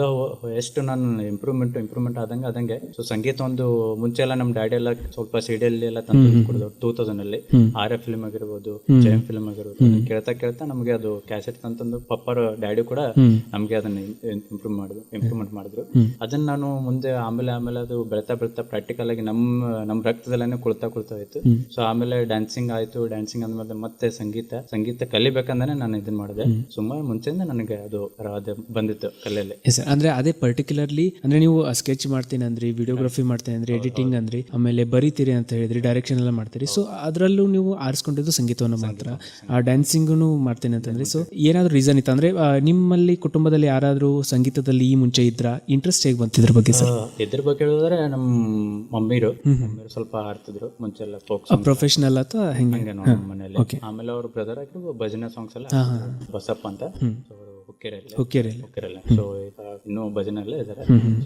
ಎಷ್ಟು ನಾನು ಇಂಪ್ರೂವ್ಮೆಂಟ್ ಇಂಪ್ರೂವ್ಮೆಂಟ್ ಆದಂಗೆ ಆದಂಗೆ ಸೊ ಸಂಗೀತ ಒಂದು ಮುಂಚೆ ಎಲ್ಲ ನಮ್ಮ ಡ್ಯಾಡಿ ಎಲ್ಲ ಸ್ವಲ್ಪ ಸಿಡಿಯಲ್ಲಿ ಎಲ್ಲ ತಂದು ಕೊಡೋದು. ಟೂ ತೌಸಂಡ್ ಅಲ್ಲಿ. ಆರ್ ಎಫ್ ಫಿಲ್ಮ್ ಆಗಿರ್ಬೋದು ಜೈಮ್ ಫಿಲ್ಮ್ ಆಗಿರ್ಬೋದು ಕೇಳ್ತಾ ಕೇಳ್ತಾ ನಮಗೆ ಅದು ಕ್ಯಾಸೆಟ್ ತಂತಂದು ಪಪ್ಪರ್ ಡ್ಯಾಡಿ ಕೂಡ ನಮಗೆ ಅದನ್ನ ಇಂಪ್ರೂವ್ ಮಾಡಿದ್ರು ಇಂಪ್ರೂವ್ಮೆಂಟ್ ಮಾಡಿದ್ರು. ಅದನ್ನ ನಾನು ಮುಂದೆ ಆಮೇಲೆ ಆಮೇಲೆ ಅದು ಬೆಳ್ತಾ ಬೆಳ್ತಾ ಪ್ರಾಕ್ಟಿಕಲ್ ಆಗಿ ನಮ್ಮ ನಮ್ಮ ರಕ್ತದಲ್ಲೇ ಕುಳ್ತಾ ಕುಳ್ತಾ ಹೋಯ್ತು ಸೊ ಆಮೇಲೆ ಡ್ಯಾನ್ಸಿಂಗ್ ಆಯ್ತು. ಡ್ಯಾನ್ಸಿಂಗ್ ಅಂದ್ಮೇಲೆ ಮತ್ತೆ ಸಂಗೀತ. ಸಂಗೀತ ಕಲಿಬೇಕಂದ್ರೆ ನಾನು ಇದನ್ನ ಮಾಡಿದೆ. ಸುಮಾರು ಮುಂಚೆಯಿಂದ ನನಗೆ ಅದು ಅದು ಬಂದಿತ್ತು ಕಲೆಯಲ್ಲಿ. ಅಂದ್ರೆ ಅದೇ ಪರ್ಟಿಕ್ಯುಲರ್ಲಿ ಅಂದ್ರೆ ನೀವು ಸ್ಕೆಚ್ ಮಾಡ್ತೀನಿ ಅಂದ್ರಿ ವಿಡಿಯೋಗ್ರಫಿ ಮಾಡ್ತೀನಿ ಅಂದ್ರೆ ಎಡಿಟಿಂಗ್ ಅಂದ್ರಿ ಆಮೇಲೆ ಬರೀತೀರಿ ಅಂತ ಹೇಳಿದ್ರಿ ಡೈರೆಕ್ಷನ್ ಎಲ್ಲ ಮಾಡ್ತೀರಿ. ಸೊ ಅದರಲ್ಲೂ ನೀವು ಆರಿಸ್ಕೊಂಡಿದ್ದು ಸಂಗೀತವನ್ನು ಮಾತ್ರ. ಆ ಡ್ಯಾನ್ಸಿಂಗು ಮಾಡ್ತೀನಿ ಅಂತಂದ್ರೆ ಸೊ ಏನಾದ್ರು ರೀಸನ್ ಇತ್ತು? ಅಂದ್ರೆ ನಿಮ್ಮಲ್ಲಿ ಕುಟುಂಬದಲ್ಲಿ ಯಾರಾದ್ರೂ ಸಂಗೀತದಲ್ಲಿ ಈ ಮುಂಚೆ ಇದ್ರ? ಇಂಟ್ರೆಸ್ಟ್ ಹೇಗೆ ಬಂತಿದ್ರ ಬಗ್ಗೆ ಸರ್ ಇದ್ರ ಬಗ್ಗೆ ಹೇಳಿದ್ರೆ ನಮ್ಮ ಮಮ್ಮಿರು ಸ್ವಲ್ಪ ಹಾಡ್ತಿದ್ರು ಮುಂಚೆ ಎಲ್ಲ ಫೋಕ್ ಪ್ರೊಫೆಷನಲ್ ಅಥವಾ ಹೆಂಗೆ? ನಮ್ಮ ಮನೇಲಿ ಆಮೇಲೆ ಅವ್ರ ಬ್ರದರ್ ಆಗಿರ್ಬೋದು ಭಜನೆ ಸಾಂಗ್ಸ್ ಎಲ್ಲ ಬಸಪ್ಪ ಅಂತ. ಹುಕ್ಕೇರಿಯಲ್ಲಿ ಹುಕ್ಕೇರಿ ಹುಕ್ಕೇರಿಯಲ್ಲಿ ಸೊ ಇನ್ನೂ ಭಜನೆಲ್ಲೇ ಇದ್ದಾರೆ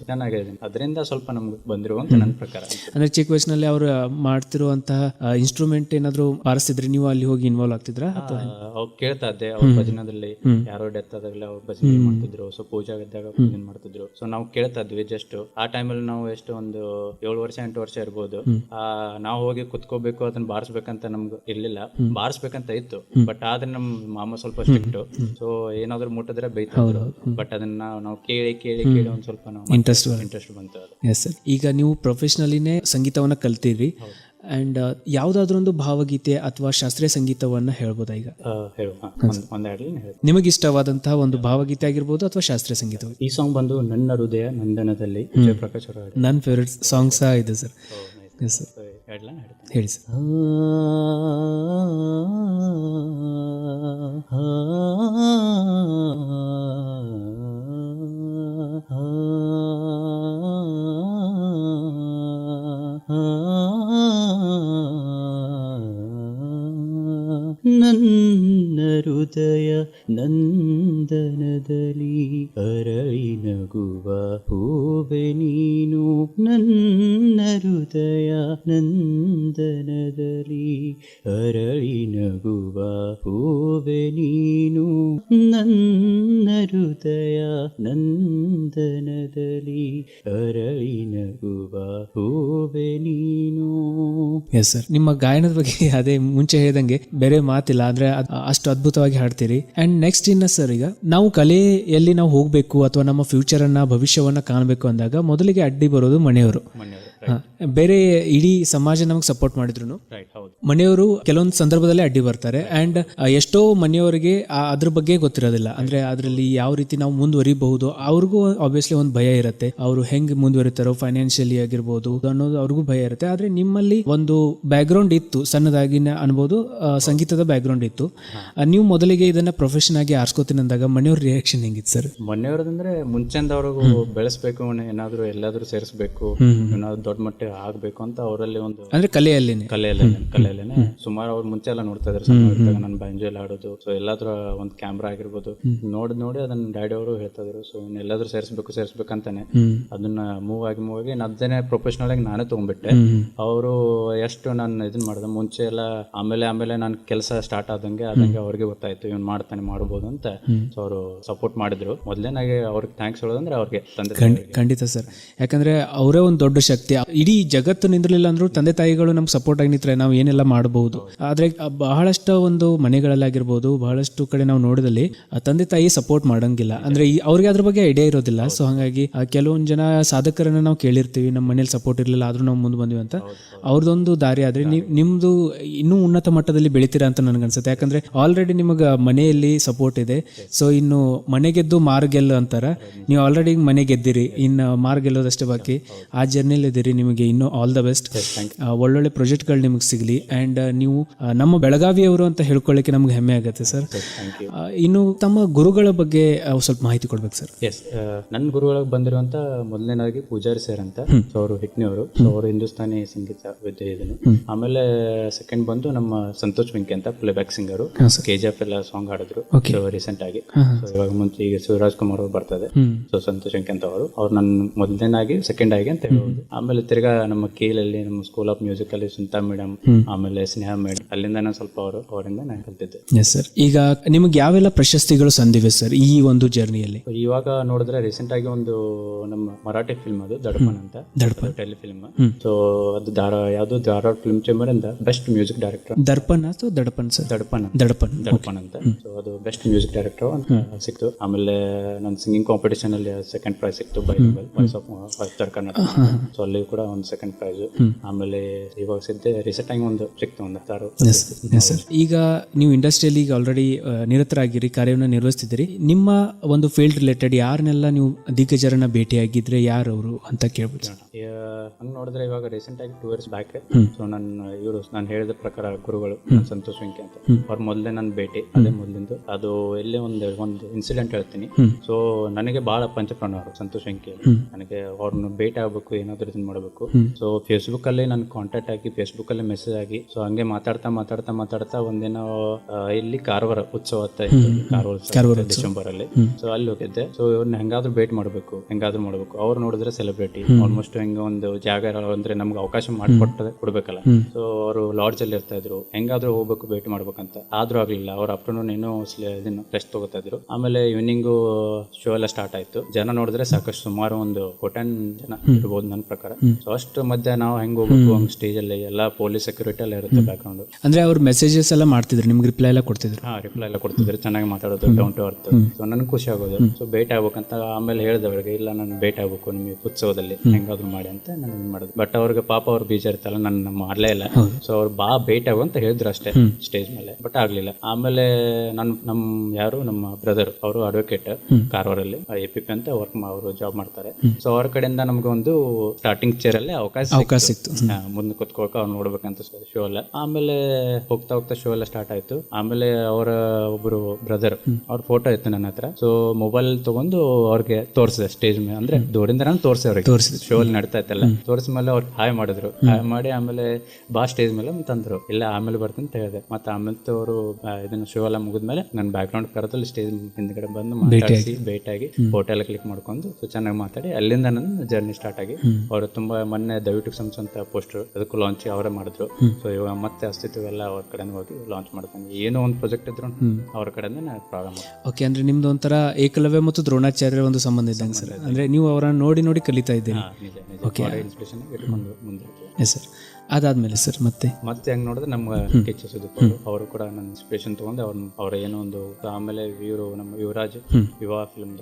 ಚೆನ್ನಾಗಿದೆ ಅದರಿಂದ ಸ್ವಲ್ಪ ನಮ್ಗೆ ಬಂದಿರುವ ಅಂತ ನನ್ನ ಪ್ರಕಾರ ಅಂದ್ರೆ ಚಿಕ್ಕ ವಯಸ್ಸಿನಲ್ಲಿ ಅವರು ಮಾಡ್ತಿರುವಂತಹ ಇನ್ಸ್ಟ್ರೂಮೆಂಟ್ ಏನಾದ್ರು ಬಾರಿಸಿದ್ರೆ ನೀವು ಅಲ್ಲಿ ಹೋಗಿ ಇನ್ವಾಲ್ವ್ ಆಗ್ತಿದ್ರ? ಅಥವಾ ಅವ್ರು ಕೇಳ್ತಾ ಇದ್ದೆ. ಅವ್ರ ಭಜನದಲ್ಲಿ ಯಾರೋ ಡೆತ್ ಆದಾಗಲೇ ಅವ್ರ ಭಜನೆ ಮಾಡ್ತಿದ್ರು. ಸೊ ಪೂಜಾ ಇದ್ದಾಗ ಭಜನೆ ಮಾಡ್ತಿದ್ರು. ಸೊ ನಾವು ಕೇಳ್ತಾ ಇದ್ವಿ ಜಸ್ಟ್ ಆ ಟೈಮಲ್ಲಿ ನಾವು ಎಷ್ಟು ಒಂದು ಏಳು ವರ್ಷ ಎಂಟು ವರ್ಷ ಇರ್ಬೋದು. ಆ ನಾವು ಹೋಗಿ ಕುತ್ಕೋಬೇಕು ಅದನ್ನ ಬಾರಿಸ್ಬೇಕಂತ ನಮ್ಗೆ ಇರ್ಲಿಲ್ಲ. ಬಾರಿಸ್ಬೇಕಂತ ಇತ್ತು. ಬಟ್ ಆದ್ರೆ ನಮ್ ಮಾಮ ಸ್ವಲ್ಪ ಸ್ಟ್ರಿಕ್ಟ್ ಸೊ ಏನಾದ್ರು ಮುಟ್ಟಿದ್ರೆ ಬಟ್ ಅದನ್ನ ನಾವು ಕೇಳಿ ಕೇಳಿ ಕೇಳಿ ಒಂದ್ ಸ್ವಲ್ಪ ನಾವು ಇಂಟ್ರೆಸ್ಟ್ ಇಂಟ್ರೆಸ್ಟ್ ಬಂತು ಅದು. ಎಸ್ ಸರ್ ಈಗ ನೀವು ಪ್ರೊಫೆಷ್ನಲಿನೇ ಸಂಗೀತವನ್ನ ಕಲ್ತೀರಿ. ಅಂಡ್ ಯಾವ್ದಾದ್ರು ಒಂದು ಭಾವಗೀತೆ ಅಥವಾ ಶಾಸ್ತ್ರೀಯ ಸಂಗೀತವನ್ನ ಹೇಳ್ಬೋದಾ ಈಗ? ನಿಮಗೆ ಇಷ್ಟವಾದಂತಹ ಒಂದು ಭಾವಗೀತೆ ಆಗಿರ್ಬೋದು ಅಥವಾ ಶಾಸ್ತ್ರೀಯ ಸಂಗೀತ ಈ ಸಾಂಗ್ ಬಂದು ನನ್ನ ಹೃದಯ ನಂದನದಲ್ಲಿ ಜಯಪ್ರಕಾಶ್ ಪ್ರಕಾಶ್ ನನ್ನ ಫೇವ್ರೆಟ್ ಸಾಂಗ್ ಸಹ ಇದೆ ಸರ್ ಸರ್. So, ಹಾಡ್ಲಾ? ಹಾಡ್ತೀನಿ. ಹೇಳಿ ಸರ್ ನನ್ನ ಹೃದಯ ನಂದನದಲ್ಲಿ ಅರಳಿ ನಗುವ ಹೂವೆ ನೀನು ನನ್ನ ಹೃದಯ ನಂದನದಲ್ಲಿ ಅರಳಿ ನಗುವ ಹೂವೆ ನೀನು ನನ್ನ ಹೃದಯ ನಂದನದಲ್ಲಿ ಅರಳಿ ನಗುವ ಹೂವೆ ನೀನು ಎಸ್ ಸರ್ ನಿಮ್ಮ ಗಾಯನದ ಬಗ್ಗೆ <laughs> ಅದೇ ಮುಂಚೆ ಹೇಳಿದಂಗೆ ಬೇರೆ ಮಾತಿಲ್ಲ ಅಂದ್ರೆ ಅದ್- ಅಷ್ಟು ಅದ್ಭುತವಾಗಿ ಹಾಡ್ತೀರಿ. ಅಂಡ್ ನೆಕ್ಸ್ಟ್ ಇನ್ನ ಸರ್ ಈಗ ನಾವು ಕಲೆಯಲ್ಲಿ ನಾವು ಹೋಗ್ಬೇಕು ಅಥವಾ ನಮ್ಮ ಫ್ಯೂಚರ್ ಅನ್ನ ಭವಿಷ್ಯವನ್ನ ಕಾಣಬೇಕು ಅಂದಾಗ ಮೊದಲಿಗೆ ಅಡ್ಡಿ ಬರೋದು ಮನೆಯವರು. ಬೇರೆ ಇಡೀ ಸಮಾಜ ನಮಗೆ ಸಪೋರ್ಟ್ ಮಾಡಿದ್ರು ಮನೆಯವರು ಕೆಲವೊಂದು ಸಂದರ್ಭದಲ್ಲಿ ಅಡ್ಡಿ ಬರ್ತಾರೆ ಅಂಡ್ ಎಷ್ಟೋ ಮನೆಯವರಿಗೆ ಅದ್ರ ಬಗ್ಗೆ ಗೊತ್ತಿರೋದಿಲ್ಲ. ಅಂದ್ರೆ ಅದರಲ್ಲಿ ಯಾವ ರೀತಿ ನಾವು ಮುಂದುವರಿಬಹುದು ಅವ್ರಿಗೂ ಆಬ್ವಿಯಸ್ಲಿ ಒಂದು ಭಯ ಇರುತ್ತೆ. ಅವರು ಹೆಂಗ್ ಮುಂದುವರಿತಾರೋ ಫೈನಾನ್ಷಿಯಲಿ ಆಗಿರ್ಬೋದು ಅನ್ನೋದು ಅವ್ರಿಗೂ ಭಯ ಇರುತ್ತೆ. ಆದ್ರೆ ನಿಮ್ಮಲ್ಲಿ ಒಂದು ಬ್ಯಾಕ್ಗ್ರೌಂಡ್ ಇತ್ತು ಸಣ್ಣದಾಗಿನ ಅನ್ಬೋದು ಸಂಗೀತದ ಸಂಗೀತದ ಬ್ಯಾಕ್ಗ್ರೌಂಡ್ ಇತ್ತು. ನೀವು ಮೊದಲಿಗೆ ಇದನ್ನ ಪ್ರೊಫೆಷನ್ ಆಗಿ ಆರಿಸ್ಕೋತೀನಿ ಅಂದಾಗ ಮನೆಯವ್ರ ರಿಯಾಕ್ಷನ್ ಹೆಂಗಿತ್ತು ಸರ್? ಮನೆಯವ್ರದಂದ್ರೆ ಮುಂಚೆಂದವ್ರಿಗೂ ಬೆಳೆಸಬೇಕು ಏನಾದ್ರು ಎಲ್ಲಾದ್ರೂ ಸೇರಿಸಬೇಕು ಏನಾದ್ರು ದೊಡ್ಡ ಮಟ್ಟಿಗೆ ಆಗ್ಬೇಕು ಅಂತ ಅವರಲ್ಲಿ ಒಂದು ಅಂದ್ರೆ ಕಲೆಯಲ್ಲಿ ಕಲೆಯಲ್ಲೇ ಕಲೆಯಲ್ಲೇನೆ. ಸುಮಾರು ಅವ್ರು ಮುಂಚೆ ಎಲ್ಲ ನೋಡ್ತಾ ಇದ್ರು ನನ್ನ ಬ್ಯಾಂಜೋಲ್ ಆಡೋದು ಸೊ ಎಲ್ಲಾದ್ರೂ ಒಂದು ಕ್ಯಾಮ್ರಾ ಆಗಿರ್ಬೋದು. ನೋಡ್ ನೋಡಿ ಅದನ್ನ ಡ್ಯಾಡಿ ಅವರು ಹೇಳ್ತಾ ಇದ್ರು ಸೊ ಎಲ್ಲಾದ್ರೂ ಸೇರಿಸ್ಬೇಕು ಸೇರಿಸ್ಬೇಕಂತಾನೆ ಅದನ್ನ ಮೂವ್ ಆಗಿ ಮೂವ್ ಆಗಿ ನದ್ದೇನೆ ಪ್ರೊಫೆಷನಲ್ ಆಗಿ ನಾನೇ ತಗೊಂಡ್ಬಿಟ್ಟೆ. ಅವರು ಎಷ್ಟು ನಾನು ಇದನ್ ಮಾಡಿದೆ ಮುಂಚೆ ಎಲ್ಲ ಆಮೇಲೆ ಆಮೇಲೆ ನಾನು ಕೆಲಸ ಸ್ಟಾರ್ಟ್ ಆದಂಗೆ ಅದಂಗೆ ಅವ್ರಿಗೆ ಗೊತ್ತಾಯ್ತು ಇವ್ನು ಮಾಡ್ತಾನೆ ಮಾಡ್ಬೋದು ಅಂತ. ಸೊ ಅವರು ಸಪೋರ್ಟ್ ಮಾಡಿದ್ರು. ಮೊದ್ಲೇನಾಗಿ ಅವ್ರಿಗೆ ಥ್ಯಾಂಕ್ಸ್ ಹೇಳೋದಂದ್ರೆ ಅವ್ರಿಗೆ ತಂದೆ ಖಂಡಿತ ಸರ್. ಯಾಕಂದ್ರೆ ಅವರೇ ಒಂದು ದೊಡ್ಡ ಶಕ್ತಿ ಇಡೀ ಜಗತ್ತು ನಿಂದಿರಲಿಲ್ಲ ಅಂದ್ರೂ ತಂದೆ ತಾಯಿಗಳು ನಮ್ಗೆ ಸಪೋರ್ಟ್ ಆಗಿ ನಿಂತರೆ ನಾವು ಏನೆಲ್ಲ ಮಾಡಬಹುದು ಆದ್ರೆ ಬಹಳಷ್ಟು ಒಂದು ಮನೆಗಳಲ್ಲಾಗಿರ್ಬೋದು ಬಹಳಷ್ಟು ಕಡೆ ನಾವು ನೋಡಿದಲ್ಲಿ ತಂದೆ ತಾಯಿ ಸಪೋರ್ಟ್ ಮಾಡಂಗಿಲ್ಲ. ಅಂದ್ರೆ ಅವ್ರಿಗೆ ಅದ್ರ ಬಗ್ಗೆ ಐಡಿಯಾ ಇರೋದಿಲ್ಲ. ಸೊ ಹಾಗಾಗಿ ಕೆಲವೊಂದು ಜನ ಸಾಧಕರನ್ನ ನಾವು ಕೇಳಿರ್ತೀವಿ ನಮ್ಮ ಮನೇಲಿ ಸಪೋರ್ಟ್ ಇರಲಿಲ್ಲ, ಆದ್ರೂ ನಾವು ಮುಂದೆ ಬಂದ್ವಿ ಅಂತ. ಅವ್ರದ್ದೊಂದು ದಾರಿ ಆದ್ರೆ ನಿಮ್ದು ಇನ್ನೂ ಉನ್ನತ ಮಟ್ಟದಲ್ಲಿ ಬೆಳಿತೀರಾ ಅಂತ ನನಗನ್ಸುತ್ತೆ ಯಾಕಂದ್ರೆ ಆಲ್ರೆಡಿ ನಿಮಗೆ ಮನೆಯಲ್ಲಿ ಸಪೋರ್ಟ್ ಇದೆ. ಸೊ ಇನ್ನು ಮನೆ ಗೆದ್ದು ಮಾರ್ಗೆಲ್ಲು ಅಂತಾರ. ನೀವು ಆಲ್ರೆಡಿ ಮನೆ ಗೆದ್ದಿರಿ, ಇನ್ನು ಮಾರ್ಗೆಲ್ಲೋದಷ್ಟೇ ಬಾಕಿ. ಆ ಜರ್ನಿಲ್ ಇದ್ದೀರಿ ನಿಮಗೆ ಇನ್ನೂ ಆಲ್ ದ ಬೆಸ್ಟ್ ಥ್ಯಾಂಕ್ ಒಳ್ಳೊಳ್ಳೆ ಪ್ರಾಜೆಕ್ಟ್ಗಳು ನಿಮಗೆ ಸಿಗಲಿ. ಅಂಡ್ ನೀವು ನಮ್ಮ ಬೆಳಗಾವಿಯವರು ಅಂತ ಹೇಳ್ಕೊಳ್ಳಿಕ್ಕೆ ನಮ್ಗೆ ಹೆಮ್ಮೆ ಆಗುತ್ತೆ ಸರ್ ಇನ್ನು ತಮ್ಮ ಗುರುಗಳ ಬಗ್ಗೆ ಸ್ವಲ್ಪ ಮಾಹಿತಿ ಕೊಡ್ಬೇಕು ಸರ್ ಎಸ್ ನನ್ನ ಗುರುಗಳ ಬಂದಿರುವಂತ ಮೊದಲನೇದಾಗಿ ಪೂಜಾರಿ ಸರ್ ಅಂತ. ಸೊ ಅವರು ಹಿಟ್ನಿಯವರು ಸೊ ಅವರು ಹಿಂದೂಸ್ತಾನಿ ಸಂಗೀತ ವಿದ್ಯೆ ಇದನ್ನು ಆಮೇಲೆ ಸೆಕೆಂಡ್ ಬಂದು ನಮ್ಮ ಸಂತೋಷ್ ವೆಂಕಿ ಅಂತ playback singer K G F ಎಲ್ಲ ಸಾಂಗ್ ಹಾಡಿದ್ರು. ರೀಸೆಂಟ್ ಆಗಿ. ಸೊ ಇವಾಗ ಮುಂಚೆ ಈಗ ಶಿವರಾಜ್ ಕುಮಾರ್ ಅವರು ಬರ್ತದೆ. ಸೊ ಸಂತೋಷ್ ವೆಂಕಿ ಅಂತ ಅವರು. ಅವ್ರು ನನ್ನ ಮೊದಲನೇದಾಗಿ ಸೆಕೆಂಡ್ ಆಗಿ ಅಂತ ಹೇಳ್ಬೋದು. ಆಮೇಲೆ ತಿರ್ಗಾ ನಮ್ಮ ಕೀಲಲ್ಲಿ ನಮ್ಮ ಸ್ಕೂಲ್ ಆಫ್ ಮ್ಯೂಸಿಕ್ ಅಲ್ಲಿ ಸುಂತಾ ಮೇಡಮ್ ಆಮೇಲೆ ಸ್ನೇಹ ಮೇಡಮ್ ಅಲ್ಲಿಂದ ನಾನು ಸ್ವಲ್ಪ ಅವರು ಅವರಿಂದ ನಾನು ಕಲ್ತಿದ್ದೆ. ಎಸ್ ಸರ್ ಈಗ ನಿಮ್ಗೆ ಯಾವೆಲ್ಲ ಪ್ರಶಸ್ತಿಗಳು ಸಂದಿವೆ ಸರ್ ಈ ಒಂದು ಜರ್ನಿಯಲ್ಲಿ ಇವಾಗ ನೋಡಿದ್ರೆ ರೀಸೆಂಟ್ ಆಗಿ ಒಂದು ನಮ್ಮ ಮರಾಠಿ ಫಿಲ್ಮ್ ಅದು ದಡಪನ್ ಅಂತ. ದಡಪನ್. ಟೆಲಿ ಫಿಲ್ಮ್ ಸೊ ಅದು ಧಾರ ಯಾವುದು ಧಾರವಾಡ ಫಿಲ್ಮ್ ಚೇಂಬರ್ ಇಂದ ಬೆಸ್ಟ್ ಮ್ಯೂಸಿಕ್ ಡೈರೆಕ್ಟರ್ ದರ್ಪನ್ ಅಥವಾ ದಡಪನ್ ಸರ್ ದಡಪನ್. ಅಂತ ದಡಪನ್ ದಡಪನ್ ಅಂತ. ಸೊ ಅದು ಬೆಸ್ಟ್ ಮ್ಯೂಸಿಕ್ ಡೈರೆಕ್ಟರ್ ಅಂತ ಸಿಕ್ತು. ಆಮೇಲೆ ನನ್ನ ಸಿಂಗಿಂಗ್ ಕಾಂಪಿಟೇಷನ್ ಅಲ್ಲಿ ಸೆಕೆಂಡ್ ಪ್ರೈಸ್ ಸಿಕ್ತು by voice of Karnataka so ಅಲ್ಲಿ ಕೂಡ ಒಂದು ಸೆಕೆಂಡ್ ಪ್ರೈಸ್ ಆಮೇಲೆ ಇವಾಗ ಸದ್ಯ ರೀಸೆಂಟ್ ಆಗಿ ಒಂದು ಸಿಕ್ತು ಒಂದು ಹತ್ತಾರು ಸರ್ ಈಗ ನೀವು ಇಂಡಸ್ಟ್ರಿಯಲ್ಲಿ ಈಗ ಆಲ್ರೆಡಿ ನಿರತರಾಗಿರಿ ಕಾರ್ಯವನ್ನು ನಿರ್ವಹಿಸ್ತಿದ್ದೀರಿ. ನಿಮ್ಮ ಒಂದು ಫೀಲ್ಡ್ ರಿಲೇಟೆಡ್ ಯಾರನ್ನೆಲ್ಲ ನೀವು ದಿಗ್ಗಜರನ್ನ ಭೇಟಿಯಾಗಿದ್ರೆ ಯಾರು ಅವರು ಅಂತ ಕೇಳ್ಬೋದು. ಹಂಗ್ ನೋಡಿದ್ರೆ ಇವಾಗ ರೀಸೆಂಟ್ ಆಗಿ ಟೂ ಇಯರ್ಸ್ ಬ್ಯಾಕ್ ಸೊ ನನ್ನ ಇವರು ನಾನು ಹೇಳಿದ ಪ್ರಕಾರ ಗುರುಗಳು ಸಂತೋಷ್ ವೆಂಕಿ ಅಂತ. ಅವ್ರ ಮೊದಲೇ ನನ್ನ ಭೇಟಿ ಅದೇ ಮೊದಲಿಂದು. ಅದು ಎಲ್ಲೇ ಒಂದು ಒಂದು ಇನ್ಸಿಡೆಂಟ್ ಹೇಳ್ತೀನಿ. ಸೊ ನನಗೆ ಬಹಳ ಪಂಚಪ್ರಾಣ ಅವರು ಸಂತೋಷ್ ವೆಂಕಿ ನನಗೆ ಅವ್ರನ್ನ ಭೇಟಿ ಆಗ್ಬೇಕು ಏನಾದ್ರು ಇದನ್ನ ಮಾಡಬೇಕು ಸೊ ಫೇಸ್ಬುಕ್ ಅಲ್ಲಿ ನನ್ ಕಾಂಟ್ಯಾಕ್ಟ್ ಆಗಿ ಫೇಸ್ಬುಕ್ ಅಲ್ಲಿ ಮೆಸೇಜ್ ಆಗಿ ಸೊ ಹಂಗೆ ಮಾತಾಡ್ತಾ ಮಾತಾಡ್ತಾ ಮಾತಾಡ್ತಾ ಒಂದಿನ ಇಲ್ಲಿ ಕಾರವಾರ ಉತ್ಸವ. ಕಾರವಾರ ಡಿಸೆಂಬರ್ ಅಲ್ಲಿ ಸೊ ಅಲ್ಲಿ ಹೋಗಿದ್ದೆ. ಸೊ ಇವ್ರನ್ನ ಹೆಂಗಾದ್ರೂ ಭೇಟ್ ಮಾಡ್ಬೇಕು ಹೆಂಗಾದ್ರೂ ಮಾಡ್ಬೇಕು. ಅವ್ರು ನೋಡಿದ್ರೆ ಸೆಲೆಬ್ರಿಟಿ ಆಲ್ಮೋಸ್ಟ್ ಹೆಂಗ ಒಂದು ಜಾಗ ಅಂದ್ರೆ ನಮ್ಗೆ ಅವಕಾಶ ಮಾಡಿಕೊಟ್ಟದೆ ಕೊಡ್ಬೇಕಲ್ಲ. ಸೊ ಅವರು ಲಾಡ್ಜ್ ಅಲ್ಲಿ ಇರ್ತಾ ಇದ್ರು. ಹೆಂಗಾದ್ರೂ ಹೋಗ್ಬೇಕು ಭೇಟಿ ಮಾಡ್ಬೇಕಂತ. ಆದ್ರೂ ಆಗ್ಲಿಲ್ಲ. ಅವ್ರ ಆಫ್ಟರ್ನೂನ್ ಏನೋ ಇದನ್ನು ರೆಸ್ಟ್ ತಗೋತಾ ಇದ್ರು. ಆಮೇಲೆ ಈವ್ನಿಂಗ್ ಶೋ ಎಲ್ಲ ಸ್ಟಾರ್ಟ್ ಆಯ್ತು. ಜನ ನೋಡಿದ್ರೆ ಸಾಕಷ್ಟು ಸುಮಾರು ಒಂದು ಕೊಟನ್ ಜನ ಇರ್ಬೋದು ನನ್ನ ಪ್ರಕಾರ. ಸೊ ಅಷ್ಟು ಮಧ್ಯ ನಾವು ಹೆಂಗ್ ಹೋಗ್ಬೇಕು ಹಂಗ್ ಸ್ಟೇಜ್ ಅಲ್ಲಿ ಎಲ್ಲ ಪೊಲೀಸ್ ಸೆಕ್ಯೂರಿಟಿ ಎಲ್ಲ ಇರುತ್ತೆ ಬ್ಯಾಕ್ ಗ್ರೌಂಡ್ ಅಂದ್ರೆ ಅವ್ರ ಮೆಸೇಜಸ್ ಎಲ್ಲ ಮಾಡ್ತಿದ್ರು ನಿಮ್ಗೆ ರಿಪ್ಲೈ ಎಲ್ಲ ಕೊಡ್ತಿದ್ರು? ಹಾ ರಿಪ್ಲೈ ಎಲ್ಲ ಕೊಡ್ತಿದ್ರು ಚೆನ್ನಾಗಿ ಮಾತಾಡೋದು ಡೌನ್ ಟು ಅರ್ತ್ ಸೊ ನನಗೆ ಖುಷಿ ಆಗೋದು. ಸೊ ಭೇಟಿ ಆಗ್ಬೇಕಂತ ಆಮೇಲೆ ಹೇಳ್ದೆ ಅವ್ರಿಗೆ ಇಲ್ಲ ನಾನು ಭೇಟಿ ಆಗ್ಬೇಕು ನಿಮಗೆ ಉತ್ಸವದಲ್ಲಿ ಹೆಂಗಾದ್ರು ಮಾಡಿ ಅಂತ ನಾನು ಮಾಡೋದು. ಬಟ್ ಅವ್ರಿಗೆ ಪಾಪ ಅವ್ರು ಬೀಜ ಇರ್ತಲ್ಲ ನಾನು ಮಾಡ್ಲೇ ಇಲ್ಲ. ಸೊ ಅವ್ರು ಬಾ ಭೇಟಿ ಆಗು ಅಂತ ಹೇಳಿದ್ರು ಅಷ್ಟೇ ಸ್ಟೇಜ್ ಮೇಲೆ. ಬಟ್ ಆಗ್ಲಿಲ್ಲ. ಆಮೇಲೆ ನನ್ ನಮ್ ಯಾರು? ನಮ್ಮ ಬ್ರದರ್ ಅವರು ಅಡ್ವೊಕೇಟ್ ಕಾರವಾರಲ್ಲಿ ಎ ಪಿ ಪಿ ಅಂತ ವರ್ಕ್ ಅವರು ಜಾಬ್ ಮಾಡ್ತಾರೆ. ಸೊ ಅವ್ರ ಕಡೆಯಿಂದ ನಮ್ಗೆ ಒಂದು ಸ್ಟಾರ್ಟಿಂಗ್ ಅಲ್ಲಿ ಅವಕಾಶ ಅವಕಾಶ ಸಿಕ್ತು. ಮುಂದೆ ಕುತ್ಕೊಳಕ ಅವ್ರು ನೋಡ್ಬೇಕಂತ ಶೋ ಎಲ್ಲ ಆಮೇಲೆ ಹೋಗ್ತಾ ಹೋಗ್ತಾ ಶೋ ಎಲ್ಲ ಸ್ಟಾರ್ಟ್ ಆಯ್ತು. ಆಮೇಲೆ ಅವರ ಒಬ್ರು ಬ್ರದರ್ ಅವ್ರ ಫೋಟೋ ಇತ್ತು ನನ್ನ ಹತ್ರ. ಸೊ ಮೊಬೈಲ್ ತಗೊಂಡು ಅವ್ರಿಗೆ ತೋರಿಸಿದೆ ಸ್ಟೇಜ್ ಮೇಲೆ. ಅಂದ್ರೆ ದೂರಿಂದ ನಾನು ತೋರಿಸಿ ಅವ್ರಿಗೆ. ಶೋ ಅಲ್ಲಿ ನಡ್ತಾ ಇತ್ತಲ್ಲ. ತೋರಿಸ ಮೇಲೆ ಅವ್ರು ಹಾಯ್ ಮಾಡಿದ್ರು. ಹಾಯ್ ಮಾಡಿ ಆಮೇಲೆ ಬಾ ಸ್ಟೇಜ್ ಮೇಲೆ ತಂದ್ರು. ಇಲ್ಲ ಆಮೇಲೆ ಬರ್ತೀನಿ ಅಂತ ಹೇಳಿದೆ. ಮತ್ತೆ ಆಮೇಲೆ ಅವರು ಇದನ್ನ ಶೋ ಎಲ್ಲ ಮುಗಿದ್ಮೇಲೆ ನನ್ನ ಬ್ಯಾಕ್ ಗ್ರೌಂಡ್ ಕರೆದಲ್ಲಿ ಸ್ಟೇಜ್ ಹಿಂದ್ಗಡೆ ಬಂದು ಮಾತಾಡಿಸಿ ಭೇಟಿಯಾಗಿ ಫೋಟೋ ಎಲ್ಲ ಕ್ಲಿಕ್ ಮಾಡ್ಕೊಂಡು ಸೊ ಚೆನ್ನಾಗಿ ಮಾತಾಡಿ ಅಲ್ಲಿಂದ ನನ್ನ ಜರ್ನಿ ಸ್ಟಾರ್ಟ್ ಆಗಿ. ಅವರು ತುಂಬಾ ಮೊನ್ನೆ ದಯವಿಟ್ಟು ಸಂಸ್ ಅಂತ ಪೋಸ್ಟರ್ ಅದಕ್ಕೂ ಲಾಂಚ್ ಅವರೇ ಮಾಡಿದ್ರು. ಸೊ ಇವಾಗ ಮತ್ತೆ ಅಸ್ತಿತ್ವ ಎಲ್ಲ ಅವ್ರ ಕಡೆ ಹೋಗಿ ಲಾಂಚ್ ಮಾಡ್ತಾನೆ ಏನೋ ಒಂದು ಪ್ರಾಜೆಕ್ಟ್ ಇದ್ರು ಅವ್ರ ಕಡೆಯಿಂದ ನಾನು ಪ್ರಾರಂಭ ಓಕೆ ಅಂದ್ರೆ ನಿಮ್ದು ಒಂಥರ ಏಕಲವ್ಯ ಮತ್ತು ದ್ರೋಣಾಚಾರ್ಯರ ಒಂದು ಸಂಬಂಧ ಇದ್ದಂಗೆ ಸರ್. ಅಂದ್ರೆ ನೀವು ಅವರನ್ನ ನೋಡಿ ನೋಡಿ ಕಲಿತಾ ಇದ್ದೀರಿ. ಓಕೆ ಇನ್ಸ್ಪಿರೇಷನ್ ಇಟ್ಕೊಂಡು ಮುಂದೆ ಎಸ್ ಸರ್ ಅದಾದ್ಮೇಲೆ ಸರ್ ಮತ್ತೆ? ಮತ್ತೆ ಹೆಂಗ್ ನೋಡಿದ್ರೆ ನಮ್ಮ ಸುದೀಪ್ ಅವರು ಕೂಡ ನನ್ನ ಇನ್ಸ್ಪಿರೇಷನ್ ತಗೊಂಡು ಅವ್ರ ಅವ್ರ ಏನೋ ಒಂದು ಆಮೇಲೆ ಇವರು ನಮ್ಮ ಯುವರಾಜ್ ವಿವಾಹ ಫಿಲ್ಮ್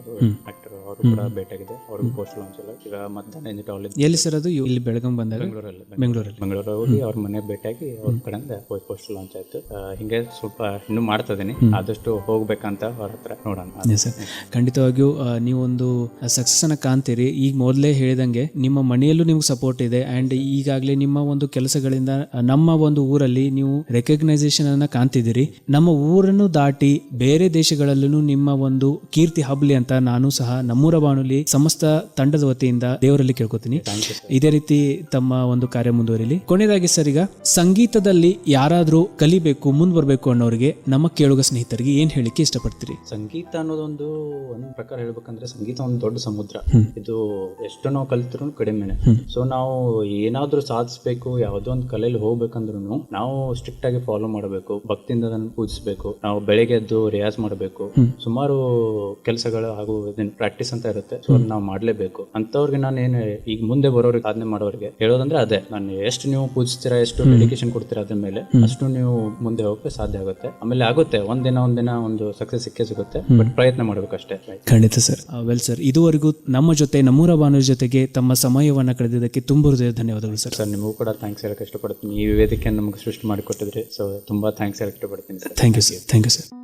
ಆಕ್ಟರ್ ಅವರು ಕೂಡ ಭೇಟಿಯಾಗಿದೆ. ಅವ್ರಿಗೆ ಪೋಸ್ಟ್ ಲಾಂಚ್ ಎಲ್ಲ. ಈಗ ಮತ್ತೆ ನೆಂಜಿ ಟಾಲ್ ಎಲ್ಲಿ ಸರ್ ಅದು? ಇಲ್ಲಿ ಬೆಳಗಾಂ ಬಂದಾಗ? ಬೆಂಗಳೂರಲ್ಲಿ ಬೆಂಗಳೂರಲ್ಲಿ. ಬೆಂಗಳೂರು ಹೋಗಿ ಅವ್ರ ಮನೆ ಭೇಟಿಯಾಗಿ ಅವ್ರ ಕಡೆಯಿಂದ ಪೋಸ್ಟ್ ಲಾಂಚ್ ಆಯ್ತು. ಹಿಂಗೆ ಸ್ವಲ್ಪ ಇನ್ನು ಮಾಡ್ತಾ ಇದೀನಿ ಆದಷ್ಟು ಹೋಗ್ಬೇಕಂತ ಅವ್ರ ಹತ್ರ ನೋಡೋಣ. ಸರ್ ಖಂಡಿತವಾಗಿಯೂ ನೀವೊಂದು ಸಕ್ಸಸ್ ಅನ್ನ ಕಾಣ್ತೀರಿ. ಈಗ ಮೊದಲೇ ಹೇಳಿದಂಗೆ ನಿಮ್ಮ ಮನೆಯಲ್ಲೂ ನಿಮ್ಗೆ ಸಪೋರ್ಟ್ ಇದೆ. ಅಂಡ್ ಈಗಾಗಲೇ ನಿಮ್ಮ ಒಂದು ಕೆಲಸಗಳಿಂದ ನಮ್ಮ ಒಂದು ಊರಲ್ಲಿ ನೀವು ರೆಕಗ್ನೈಸೇಷನ್ ಅನ್ನ ಕಾಣ್ತಿದ್ದೀರಿ. ನಮ್ಮ ಊರನ್ನು ದಾಟಿ ಬೇರೆ ದೇಶಗಳಲ್ಲೂ ನಿಮ್ಮ ಒಂದು ಕೀರ್ತಿ ಹಬ್ಲಿ ಅಂತ ನಾನು ಸಹ ನಮ್ಮೂರ ಬಾನುಲಿ ಸಮಸ್ತ ತಂಡದ ವತಿಯಿಂದ ದೇವರಲ್ಲಿ ಕೇಳ್ಕೊತೀನಿ. ಇದೇ ರೀತಿ ತಮ್ಮ ಒಂದು ಕಾರ್ಯ ಮುಂದುವರಿಲಿ. ಕೊನೆಯದಾಗಿ ಸರ್ ಈಗ ಸಂಗೀತದಲ್ಲಿ ಯಾರಾದ್ರೂ ಕಲಿಬೇಕು ಮುಂದ್ಬರ್ಬೇಕು ಅನ್ನೋರಿಗೆ ನಮ್ಮ ಕೇಳುಗ ಸ್ನೇಹಿತರಿಗೆ ಏನ್ ಹೇಳಿಕೆ ಇಷ್ಟಪಡ್ತೀರಿ? ಸಂಗೀತ ಅನ್ನೋದೊಂದು ಒಂದು ಪ್ರಕಾರ ಹೇಳ್ಬೇಕಂದ್ರೆ ಸಂಗೀತ ಒಂದು ದೊಡ್ಡ ಸಮುದ್ರ. ಇದು ಎಷ್ಟು ನಾವು ಕಲಿತರೂ ಕಡಿಮೆನೆ ಸೊ ನಾವು ಏನಾದ್ರೂ ಸಾಧಿಸ್ಬೇಕು ಯಾವ್ದೋ ಒಂದು ಕಲೆಯಲ್ಲಿ ಹೋಗ್ಬೇಕಂದ್ರೂ ನಾವು ಸ್ಟ್ರಿಕ್ಟ್ ಆಗಿ ಫಾಲೋ ಮಾಡಬೇಕು ಭಕ್ತಿಯಿಂದ ಅದನ್ನು ಪೂಜಿಸಬೇಕು ನಾವು ಬೆಳಿಗ್ಗೆ ಎದ್ದು ರಿಯಾಜ್ ಮಾಡಬೇಕು. ಸುಮಾರು ಕೆಲಸಗಳು ಹಾಗೂ ಪ್ರಾಕ್ಟೀಸ್ ಅಂತ ಇರುತ್ತೆ ಸೊ ನಾವು ಮಾಡ್ಲೇಬೇಕು. ಅಂತವ್ರಿಗೆ ನಾನು ಏನು ಈಗ ಮುಂದೆ ಬರೋರಿಗೆ ಸಾಧನೆ ಮಾಡೋರಿಗೆ ಹೇಳೋದಂದ್ರೆ ಅದೇ ನಾನು ಎಷ್ಟು ನೀವು ಪೂಜಿಸ್ತೀರಾ ಎಷ್ಟು ಡೆಡಿಕೇಶನ್ ಕೊಡ್ತೀರಾ ಅದ್ರ ಮೇಲೆ ಅಷ್ಟು ನೀವು ಮುಂದೆ ಹೋಗಕ್ಕೆ ಸಾಧ್ಯ ಆಗುತ್ತೆ. ಆಮೇಲೆ ಆಗುತ್ತೆ ಒಂದಿನ ಒಂದಿನ ಒಂದು ಸಕ್ಸಸ್ ಸಿಕ್ಕೇ ಸಿಗುತ್ತೆ ಬಟ್ ಪ್ರಯತ್ನ ಮಾಡ್ಬೇಕಷ್ಟೇ. ಖಂಡಿತ ಸರ್. ವೆಲ್ ಸರ್ ಇದುವರೆಗೂ ನಮ್ಮ ಜೊತೆ ನಮ್ಮೂರ ಬಾನು ಜೊತೆಗೆ ತಮ್ಮ ಸಮಯವನ್ನ ಕಳೆದಿದ್ದಕ್ಕೆ ತುಂಬ ಹೃದಯ ಧನ್ಯವಾದಗಳು ಸರ್ ಸರ್ ನಿಮಗೂ ಕೂಡ ಥ್ಯಾಂಕ್ಸ್ ಹೇಳಕ್ಕೆ ಇಷ್ಟಪಡ್ತೀನಿ. ಈ ವೇದಿಕೆ ನಮಗೆ ಸೃಷ್ಟಿ ಮಾಡಿಕೊಟ್ಟಿದ್ರೆ. ಸೊ ತುಂಬ ಥ್ಯಾಂಕ್ಸ್ ಹೇಳಕ್ಕೆ ಇಷ್ಟಪಡ್ತೀನಿ. Thank you sir thank you sir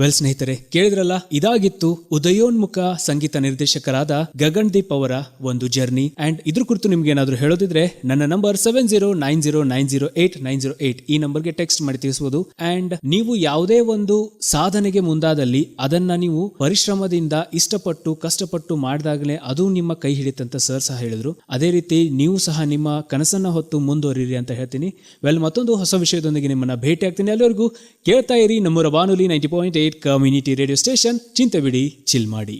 well ಸ್ನೇಹಿತರೆ, ಕೇಳಿದ್ರಲ್ಲ? ಇದಾಗಿತ್ತು ಉದಯೋನ್ಮುಖ ಸಂಗೀತ ನಿರ್ದೇಶಕರಾದ ಗಗನ್ ದೀಪ್ ಅವರ ಒಂದು ಜರ್ನಿ. ಅಂಡ್ ಇದ್ರ ಕುರಿತು ನಿಮ್ಗೆ ಏನಾದ್ರು ಹೇಳೋದಿದ್ರೆ ನನ್ನ number seven zero nine zero nine zero eight nine zero eight ಈ ನಂಬರ್ಗೆ ಟೆಕ್ಸ್ಟ್ ಮಾಡಿ ತಿಳಿಸಬಹುದು ಅಂಡ್ ನೀವು ಯಾವುದೇ ಒಂದು ಸಾಧನೆಗೆ ಮುಂದಾದಲ್ಲಿ ಅದನ್ನ ನೀವು ಪರಿಶ್ರಮದಿಂದ ಇಷ್ಟಪಟ್ಟು, ಕಷ್ಟಪಟ್ಟು ಮಾಡಿದಾಗಲೇ ಅದು ನಿಮ್ಮ ಕೈ ಹಿಡಿತಂತ ಸರ್ ಸಹ ಹೇಳಿದ್ರು. ಅದೇ ರೀತಿ ನೀವು ಸಹ ನಿಮ್ಮ ಕನಸನ್ನ ಹೊತ್ತು ಮುಂದುವರಿರಿ ಅಂತ ಹೇಳ್ತೀನಿ. ವೆಲ್ ಮತ್ತೊಂದು ಹೊಸ ವಿಷಯದೊಂದಿಗೆ ನಿಮ್ಮನ್ನ ಭೇಟಿ ಆಗ್ತೀನಿ ಅಲ್ಲಿವರೆಗೂ ಕೇಳ್ತಾ ಇರಿ. ನಮ್ಮೂರ ಬಾನುಲಿ ninety point eight community radio station ಚಿಂತೆ ಬಿಡಿ ಚಿಲ್ ಮಾಡಿ